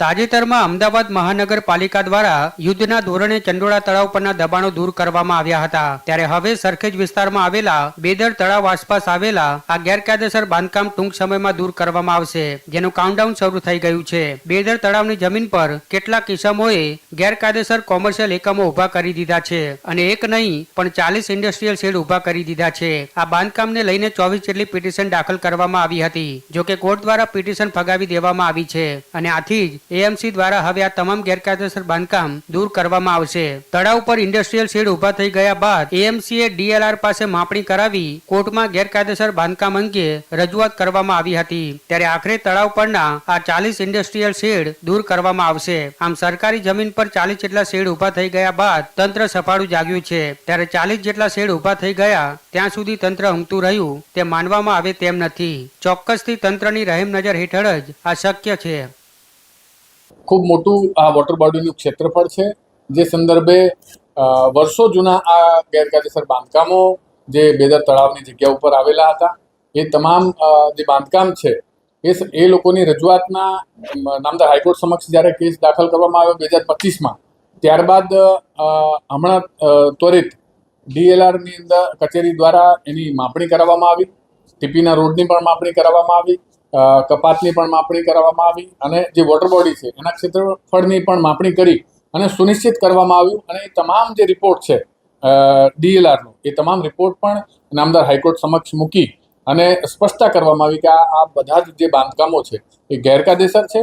તાજેતરમાં અમદાવાદ મહાનગરપાલિકા દ્વારા યુદ્ધના ધોરણે ચંડોળા તળાવ પરના દબાણો દૂર કરવામાં આવ્યા હતા. ત્યારે હવે સરખેજ વિસ્તારમાં આવેલા બેદર તળાવ આસપાસ આવેલા આ ગેરકાયદેસર બાંધકામ ટૂંક સમયમાં દૂર કરવામાં આવશે, જેનું કાઉન્ટડાઉન શરૂ થઈ ગયું છે. બેદર તળાવની જમીન પર કેટલાક કિસમોએ ગેરકાયદેસર કોમર્શિયલ એકમો ઊભા કરી દીધા છે અને એક નહીં, પણ ચાલીસ ઇન્ડસ્ટ્રીયલ શેડ ઊભા કરી દીધા છે. આ બાંધકામને લઈને ચોવીસ જેટલી પિટિશન દાખલ કરવામાં આવી હતી, જોકે કોર્ટ દ્વારા પિટિશન ફગાવી દેવામાં આવી છે અને આથી જ એએમસી દ્વારા હવે આ તમામ ગેરકાયદેસર બાંધકામ દૂર કરવામાં આવશે. તળાવ પર ઇન્ડસ્ટ્રીયલ શેડ ઊભા થઈ ગયા બાદ એએમસીએ ડીએલઆર પાસે માપણી કરાવી કોર્ટમાં ગેરકાયદેસર બાંધકામ અંગે રજૂઆત કરવામાં આવી હતી. ત્યારે આખરે તળાવ પરના આ ચાલીસ ઇન્ડસ્ટ્રીયલ શેડ દૂર કરવામાં આવશે. આમ સરકારી જમીન પર ચાલીસ જેટલા શેડ ઊભા થઈ ગયા બાદ તંત્ર સફાળું જાગ્યું છે. ત્યારે ચાલીસ જેટલા શેડ ઊભા થઈ ગયા, ત્યાં સુધી તંત્ર ઉમતું રહ્યું, તે માનવામાં આવે તેમ નથી. ચોક્કસથી તંત્રની રહેમ નજર હેઠળ જ આ શક્ય છે. ખૂબ મોટું આ વોટર બોડીનું ક્ષેત્રફળ છે. જે સંદર્ભે વર્ષો જૂના આ ગેરકાયદેસર બાંધકામો જે બેદર તળાવની જગ્યા ઉપર આવેલા હતા, એ તમામ જે બાંધકામ છે, એ એ લોકોની રજૂઆતના નામદાર હાઈકોર્ટ સમક્ષ જ્યારે કેસ દાખલ કરવામાં આવ્યો બે હજાર પચીસમાં, ત્યારબાદ હમણાં ત્વરિત ડીએલઆરની અંદર કચેરી દ્વારા એની માપણી કરાવવામાં આવી ટીપીના રોડની પણ માપણી કરાવવામાં આવી કપાતની પણ માપણી કરાવવામાં આવી અને જે વોટર બોડી છે, એના ક્ષેત્રફળની પણ માપણી કરી અને સુનિશ્ચિત કરવામાં આવ્યું અને એ તમામ જે રિપોર્ટ છે ડીએલઆરનો એ તમામ રિપોર્ટ પણ નામદાર હાઈકોર્ટ સમક્ષ મૂકી અને સ્પષ્ટતા કરવામાં આવી કે આ બધા જ જે બાંધકામો છે, એ ગેરકાયદેસર છે